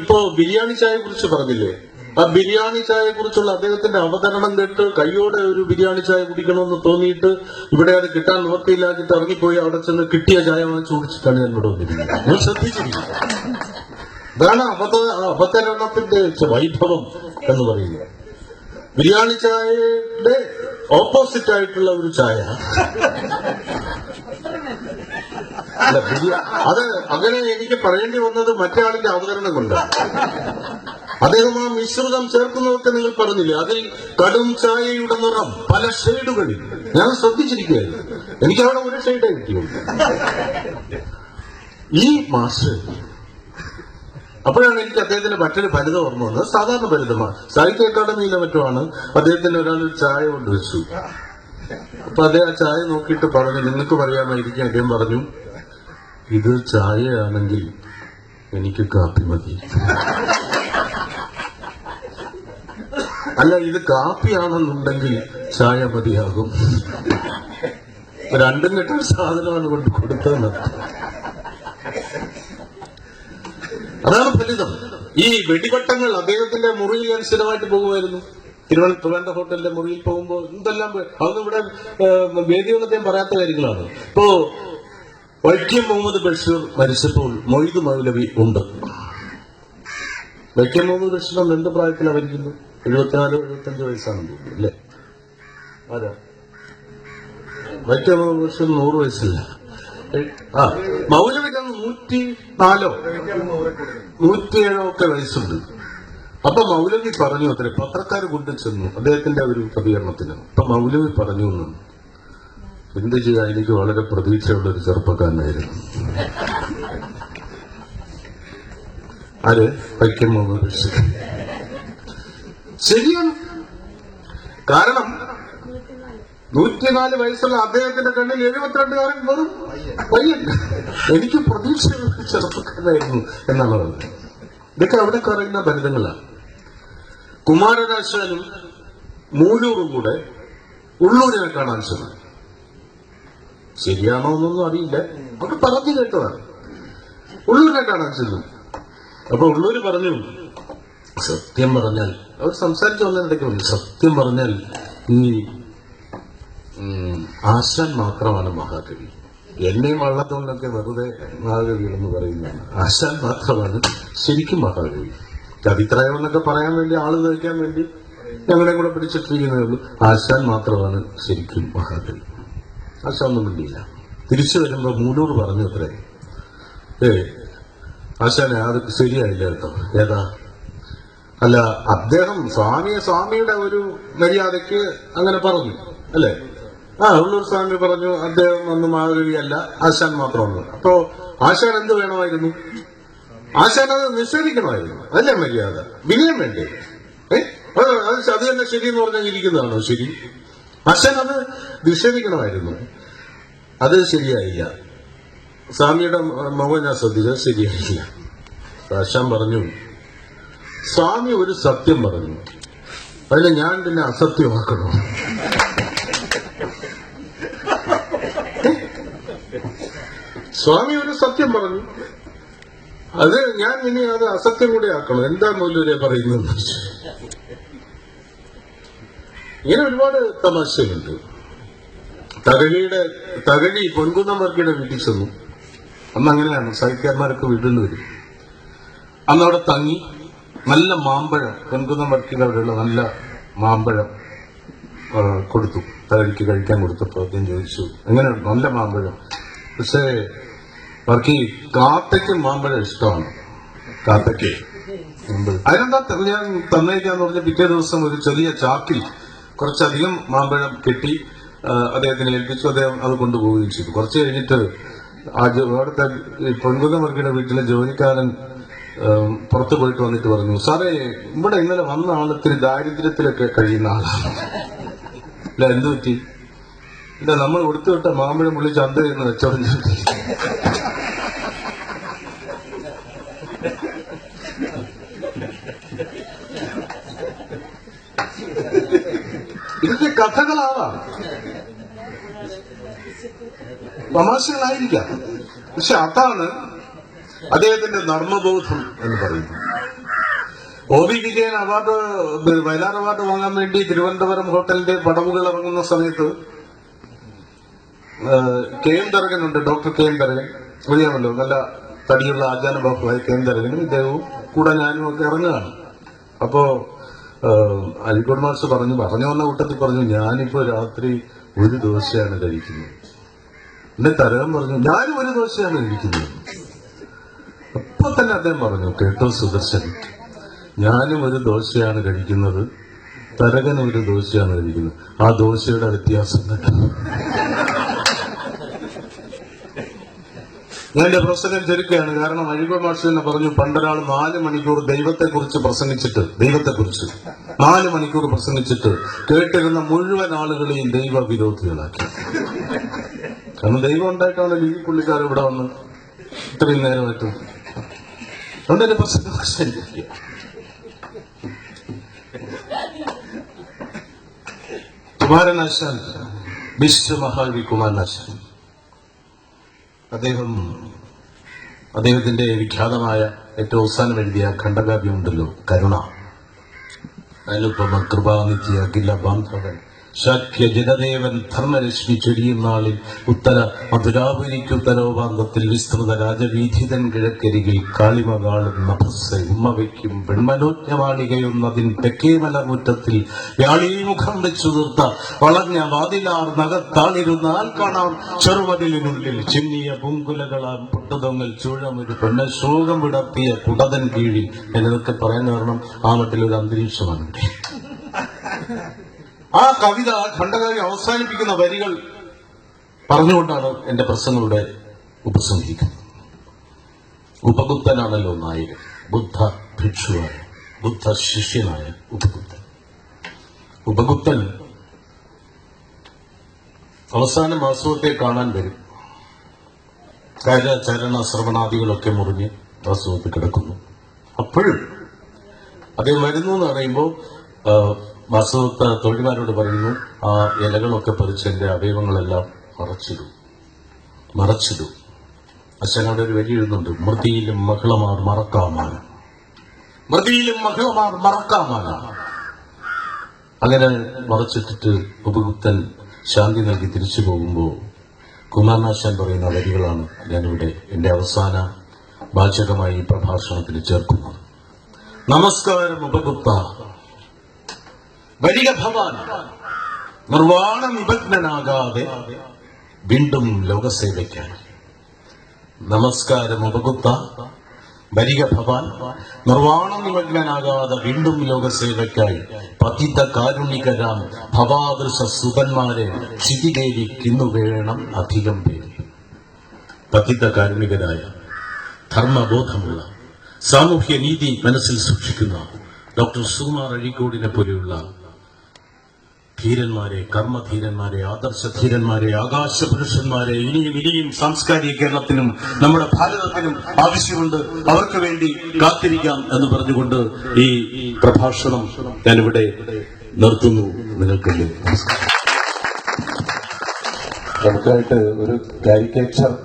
ഇപ്പോ ബിരിയാണി ചായയെ കുറിച്ച് പറഞ്ഞില്ലേ? ആ ബിരിയാണി ചായയെ കുറിച്ചുള്ള അദ്ദേഹത്തിന്റെ അവതരണം കേട്ട് കയ്യോടെ ഒരു ബിരിയാണി ചായ കുടിക്കണമെന്ന് തോന്നിയിട്ട് ഇവിടെ അത് കിട്ടാൻ നിവർത്തിയില്ലാതിട്ട് ഇറങ്ങിപ്പോയി അവിടെ ചെന്ന് കിട്ടിയ ചായ വാങ്ങിച്ചു കുടിച്ചിട്ടാണ് ഇവിടെ വന്നിരിക്കുന്നത്. ഞാൻ ശ്രദ്ധിച്ചിരിക്കും അതാണ് അവത അവതരണത്തിന്റെ വൈഭവം എന്ന് പറയുന്നത്. ബിരിയാണി ചായയുടെ ഓപ്പോസിറ്റ് ആയിട്ടുള്ള ഒരു ചായ. അത് അങ്ങനെ എനിക്ക് പറയേണ്ടി വന്നത് മറ്റേ ആളിന്റെ അവതരണം കൊണ്ട് അദ്ദേഹം ആ മിശ്രിതം ചേർക്കുന്നതൊക്കെ നിങ്ങൾ പറഞ്ഞില്ലേ? അതിൽ കടും ചായയുടെ നിറം പല ഷെയ്ഡുകളിൽ. ഞാൻ ശ്രദ്ധിച്ചിരിക്കുകയായിരുന്നു. എനിക്ക് അവിടെ ഒരു ഷെയ്ഡേ കിട്ടിയുള്ളൂ. ഈ മാസ്റ്റർ അപ്പോഴാണ് എനിക്ക് അദ്ദേഹത്തിന്റെ മറ്റൊരു ഫലിതം ഓർമ്മ വന്നത്. സാധാരണ ഫലിതമാണ് സാഹിത്യ അക്കാദമിയിലെ മറ്റുമാണ്. അദ്ദേഹത്തിന് ഒരാൾ ഒരു ചായ കൊണ്ടുവച്ചു അപ്പൊ അദ്ദേഹം ആ ചായ നോക്കിയിട്ട് പറഞ്ഞു നിങ്ങൾക്ക് പറയാമായിരിക്കും അദ്ദേഹം പറഞ്ഞു. ഇത് ചായയാണെങ്കിൽ എനിക്ക് കാപ്പി മതി. അല്ല ഇത് കാപ്പിയാണെന്നുണ്ടെങ്കിൽ ചായ മതിയാകും. രണ്ടും കെട്ട സാധനമാണ് കൊണ്ട് കൊടുത്തത് അതാണ് ഫലിതം. ഈ വെടിവട്ടങ്ങൾ അദ്ദേഹത്തിന്റെ മുറിയിൽ ഞാൻ സ്ഥിരമായിട്ട് പോകുമായിരുന്നു. തിരുവനന്തപുരം ഹോട്ടലിന്റെ മുറിയിൽ പോകുമ്പോൾ എന്തെല്ലാം അതൊന്നും ഇവിടെ ഞാൻ പറയാത്ത കാര്യങ്ങളാണ്. ഇപ്പോ വൈക്കം മുഹമ്മദ് ബഷീർ മരിച്ചപ്പോൾ മൊയ്ത് മൗലവി ഉണ്ട്. വൈക്കം മുഹമ്മദ് നമ്മൾ എന്ത് പ്രായത്തിലാണ് അവരിക്കുന്നു എഴുപത്തിനാല് എഴുപത്തഞ്ച് വയസ്സാണെന്ന് തോന്നുന്നു അല്ലേ? ആരാ? വൈക്കം മുഹമ്മദ് ബഷീർ നൂറ് വയസ്സില്ല? ആ മൗലവിക്ക് നൂറ്റി നാലോ നൂറ്റിയേഴോ ഒക്കെ വയസ്സുണ്ട്. അപ്പൊ മൗലവി പറഞ്ഞു അത്ര പത്രക്കാർ കൊണ്ടു ചെന്നു അദ്ദേഹത്തിന്റെ ഒരു പ്രതികരണത്തിന് അപ്പൊ മൗലവി പറഞ്ഞു എന്ത് ചെയ്താൽ എനിക്ക് വളരെ പ്രതീക്ഷയുള്ള ഒരു ചെറുപ്പക്കാരനായിരുന്നു. ആര്? വൈക്കം മുഹമ്മദ് ബഷീർ. ശരിയാണ് കാരണം നൂറ്റിനാല് വയസ്സുള്ള അദ്ദേഹത്തിന്റെ കണ്ണിൽ എഴുപത്തിരണ്ടുകാരൻ വെറും പയ്യൻ. എനിക്ക് പ്രതീക്ഷയുള്ള ചെറുപ്പക്കാരനായിരുന്നു എന്നുള്ളതാണ് ഇതൊക്കെ അവിടെ പറയുന്ന ഫലിതങ്ങളാണ് കുമാരനാശാനും മൂലൂറും കൂടെ ഉള്ളൂരിനെ കാണാൻ ചെന്നു. ശരിയാണോ എന്നൊന്നും അറിയില്ല. അവിടെ പറഞ്ഞു കേട്ടതാണ്. ഉള്ളൂർ കേട്ടാണ് അച്ഛനും അപ്പൊ ഉള്ളൂര് പറഞ്ഞു സത്യം പറഞ്ഞാൽ അവർ സംസാരിച്ചു വന്നതിനിടയ്ക്ക് പറഞ്ഞു സത്യം പറഞ്ഞാൽ ഈ ആശാൻ മാത്രമാണ് മഹാകവി. എന്നെയും വള്ളത്തോണ്ടൊക്കെ വെറുതെ മഹാകവി എന്ന് പറയുന്നതാണ്. ആശാൻ മാത്രമാണ് ശരിക്കും മഹാകവി. അഭിപ്രായം എന്നൊക്കെ പറയാൻ വേണ്ടി ആൾ നയിക്കാൻ വേണ്ടി ഞങ്ങളെ കൂടെ പിടിച്ചിട്ടിരിക്കുന്നേ ഉള്ളൂ. ആശാൻ മാത്രമാണ് ശരിക്കും മഹാകവി. ആശാൻ ഒന്നും തിരിച്ചു വരുമ്പോൾ മൂന്നോട് പറഞ്ഞു അത്രേ. ഏ ആശാനെ അത് ശരിയായില്ല കേട്ടോ. ഏതാ? അല്ല അദ്ദേഹം സ്വാമിയെ സ്വാമിയുടെ ഒരു മര്യാദയ്ക്ക് അങ്ങനെ പറഞ്ഞു അല്ലേ? ആ ഉള്ളൂർ സ്വാമി പറഞ്ഞു അദ്ദേഹം ഒന്നും മഹാകവിയല്ല ആശാൻ മാത്രമാണ് അപ്പോ ആശാൻ എന്ത് വേണമായിരുന്നു? ആശാൻ അത് നിഷേധിക്കണമായിരുന്നു. അതല്ലേ മര്യാദ? വിനയം വേണ്ടേ? ഏ? അത് അത് തന്നെ ശരി എന്ന് പറഞ്ഞാൽ ഇരിക്കുന്നതാണോ ശരി? ആശാൻ അത് നിഷേധിക്കണമായിരുന്നു. അത് ശരിയായില്ല. സ്വാമിയുടെ മുഖം ഞാൻ ശ്രദ്ധിച്ചത് ശരിയായില്ല. ആശാൻ പറഞ്ഞു. സ്വാമി ഒരു സത്യം പറഞ്ഞു. അതിന് ഞാൻ പിന്നെ അസത്യമാക്കണോ? സ്വാമി ഒരു സത്യം പറഞ്ഞു. അത് ഞാൻ ഇനി അത് അസത്യം കൂടെ ആക്കണം. എന്താ മൂല്യരെ പറയുന്നത് ഇങ്ങനെ ഒരുപാട് തമാശകളുണ്ട്. തകഴിയുടെ തകഴി പൊൻകുന്നം വീട്ടിൽ ചെന്നു. അന്ന് അങ്ങനെയാണ് സാഹിത്യന്മാരൊക്കെ വീട്ടിൽ നിന്ന് വരും. അന്ന് അവിടെ തങ്ങി നല്ല മാമ്പഴം പൊൻകുന്നം അവിടെയുള്ള നല്ല മാമ്പഴം കൊടുത്തു. തകഴിക്ക് കഴിക്കാൻ കൊടുത്തപ്പോൾ അദ്ദേഹം ചോദിച്ചു എങ്ങനെ നല്ല മാമ്പഴം. പക്ഷേ വർക്കി കാത്തയ്ക്ക് മാമ്പഴം ഇഷ്ടമാണ്. കാത്തയ്ക്ക്. അതിനെന്താ ഞാൻ തന്നേക്കാന്ന് പറഞ്ഞ പിറ്റേ ദിവസം ഒരു ചെറിയ ചാക്കിൽ കുറച്ചധികം മാമ്പഴം കെട്ടി അദ്ദേഹത്തിന് ഏൽപ്പിച്ചു അദ്ദേഹം അത് കൊണ്ടുപോവുകയും ചെയ്തു. കുറച്ച് കഴിഞ്ഞിട്ട് ആ അവിടുത്തെ ഈ പൊൻകുന്നവർക്കിയുടെ വീട്ടിലെ ജോലിക്കാരൻ പുറത്തു പോയിട്ട് വന്നിട്ട് പറഞ്ഞു സാറേ ഇവിടെ ഇന്നലെ വന്ന ആൾ ദാരിദ്ര്യത്തിലൊക്കെ കഴിയുന്ന ആളാണ്. ഇല്ല എന്ത് പറ്റി ഇല്ല നമ്മൾ ഉടുത്തുവിട്ട മാമ്പഴം പുള്ളി ചന്തയിൽ നിന്ന് വെച്ചോറിഞ്ഞു ഇതൊക്കെ കഥകളാവാം. തമാശകളായിരിക്കാം. പക്ഷെ അതാണ് അദ്ദേഹത്തിന്റെ നർമ്മബോധം എന്ന് പറയുന്നത്. O V Vijayan award Vayalar award വാങ്ങാൻ വേണ്ടി തിരുവനന്തപുരം ഹോട്ടലിന്റെ പടവുകൾ ഇറങ്ങുന്ന സമയത്ത് കെ എം തരകനുണ്ട് ഡോക്ടർ കെ എം തരകൻ അറിയാമല്ലോ നല്ല തടിയുള്ള ആചാരബാഹുവായ കെ എം തരകനും ഇദ്ദേഹവും കൂടെ ഞാനും ഒക്കെ ഇറങ്ങുകയാണ്. അപ്പോ ആ, അരിക്കോട് മാസ്റ്റർ പറഞ്ഞു പറഞ്ഞു വന്ന കൂട്ടത്തിൽ പറഞ്ഞു ഞാനിപ്പോ രാത്രി ഒരു ദോശയാണ് കഴിക്കുന്നത്. എന്നെ തരകൻ പറഞ്ഞു ഞാനും ഒരു ദോശയാണ് കഴിക്കുന്നത്. അപ്പൊ തന്നെ അദ്ദേഹം പറഞ്ഞു കേട്ടോ സുദർശൻ ഞാനും ഒരു ദോശയാണ് കഴിക്കുന്നത് തരകനും ഒരു ദോശയാണ് കഴിക്കുന്നത്. ആ ദോശയുടെ വ്യത്യാസം കേട്ടോ ഞാൻ എന്റെ പ്രസംഗം ചുരുക്കുകയാണ്. കാരണം അഴിമ മാഷ് തന്നെ പറഞ്ഞു പണ്ടൊരാൾ നാല് മണിക്കൂർ ദൈവത്തെക്കുറിച്ച് പ്രസംഗിച്ചിട്ട് ദൈവത്തെ ദൈവത്തെക്കുറിച്ച് നാല് മണിക്കൂർ പ്രസംഗിച്ചിട്ട് കേട്ടിരുന്ന മുഴുവൻ ആളുകളെയും ദൈവ വിരോധികളാക്കി കാരണം ദൈവം ഉണ്ടായിട്ടാണല്ലോ ഈ പുള്ളിക്കാർ ഇവിടെ വന്ന് ഇത്രയും നേരമായിട്ട്. അതുകൊണ്ട് എന്റെ പ്രസംഗം അവസാനിപ്പിക്കുക. കുമാരനാശാൻ വിശ്വമഹാവി കുമാരനാശാൻ. അദ്ദേഹം അദ്ദേഹത്തിന്റെ വിഖ്യാതമായ ഏറ്റവും അവസാനം എഴുതിയ ഖണ്ഡകാവ്യമുണ്ടല്ലോ കരുണ. അനുപമ കൃപാനിത്യ അഖില ബാന്ധവൻ ശാഖ്യ ജനദേവൻ ധർമ്മരശ്മി ചൊരിയും നാളിൽ ഉത്തര മധുരാപുരിക്കുത്തരോപാന്തത്തിൽ വിസ്തൃത രാജവീഥിതൻ കിഴക്കരികിൽ കാളിമകാളും നഭസ് ഉമ്മ വയ്ക്കും പെൺമനോജ്ഞമാളികയൊന്നതിൻ തെക്കേ മലമുറ്റത്തിൽ വ്യാളീമുഖം വെച്ചു നിർത്ത വളഞ്ഞ വാതിലാർ നഗത്താളിരുന്നാൽ കാണാം. ചെറുവതിലിനുള്ളിൽ ചിന്നിയ പൂങ്കുലകളാൽ പൊട്ടുതൊങ്ങൽ ചൂഴമൊരു പെണ്ണ ശോകം വിടർത്തിയ കുടതൻ കീഴിൽ. എന്നതൊക്കെ പറയാൻ കാരണം ആ മട്ടിൽ ഒരു അന്തരീക്ഷമാണ് ഇവിടെ ആ കവിത ഖണ്ഡകാവ്യം അവസാനിപ്പിക്കുന്ന വരികൾ പറഞ്ഞുകൊണ്ടാണ് എന്റെ പ്രസംഗങ്ങളുടെ ഉപസംഹരിക്കുന്നത്. ഉപഗുപ്തനാണല്ലോ നായകൻ ബുദ്ധ ഭിക്ഷുവായ ബുദ്ധ ശിഷ്യനായ ഉപഗുപ്തൻ. ഉപഗുപ്തൻ അവസാന വാസ്തവത്തെ കാണാൻ വരും. കാര്യചരണ ശ്രവണാദികളൊക്കെ മുറിഞ്ഞ് വാസ്തവത്തിൽ കിടക്കുന്നു. അപ്പോഴും അദ്ദേഹം വരുന്നു എന്ന് പറയുമ്പോൾ വാസ്തവത്തെ തൊഴിൽമാരോട് പറയുന്നു ആ ഇലകളൊക്കെ പറിച്ച് എന്റെ അവയവങ്ങളെല്ലാം മറച്ചിടും. മറച്ചിടും. അച്ഛനോട് ഒരു വരി എഴുതുന്നുണ്ട് മൃതിയിലും മഹിളമാർ മറക്കാമാണ് മൃതിയിലും മഹിളമാർ മറക്കാമാണ് അങ്ങനെ മറച്ചിട്ടിട്ട് ഉപഗുപ്തൻ ശാന്തി നൽകി തിരിച്ചു പോകുമ്പോൾ കുമാരനാശാൻ പറയുന്ന വരികളാണ് ഞാനിവിടെ എന്റെ അവസാന വാചകമായി ഈ പ്രഭാഷണത്തിൽ ചേർക്കുന്നത്. നമസ്കാരം ഉപഗുപ്ത വരിക ഭവാൻ നിർവാണ നിബഗ്നനാകാതെ വീണ്ടും ലോകസേവയ്ക്കാൻ. നമസ്കാരം ഉപഗുപ്ത വരിക ഭവാൻ നിർവാണ നിമഗ്നനാകാതെ വീണ്ടും ലോകസേവയ്ക്കായി പതിത കാരുണികരാം ഭവാദൃശ സുതന്മാരെ ക്ഷിതിദേവിക്കിന്നു വേണം അധികം പേര് പതിത കാരുണികരായ ധർമ്മബോധമുള്ള സാമൂഹ്യ നീതി മനസ്സിൽ സൂക്ഷിക്കുന്ന ഡോക്ടർ സുകുമാർ അഴീക്കോടിനെ പോലെയുള്ള ധീരന്മാരെ കർമ്മധീരന്മാരെ ആദർശധീരന്മാരെ ആകാശപുരുഷന്മാരെ ഇനിയും ഇനിയും സാംസ്കാരിക കേരളത്തിനും നമ്മുടെ ഭാരതത്തിനും ആവശ്യമുണ്ട്. അവർക്ക് വേണ്ടി കാത്തിരിക്കാം എന്ന് പറഞ്ഞുകൊണ്ട് ഈ പ്രഭാഷണം ഞാനിവിടെ നിർത്തുന്നു. നിങ്ങൾക്ക് നമുക്കായിട്ട് ഒരു കാരിക്കേച്ചർ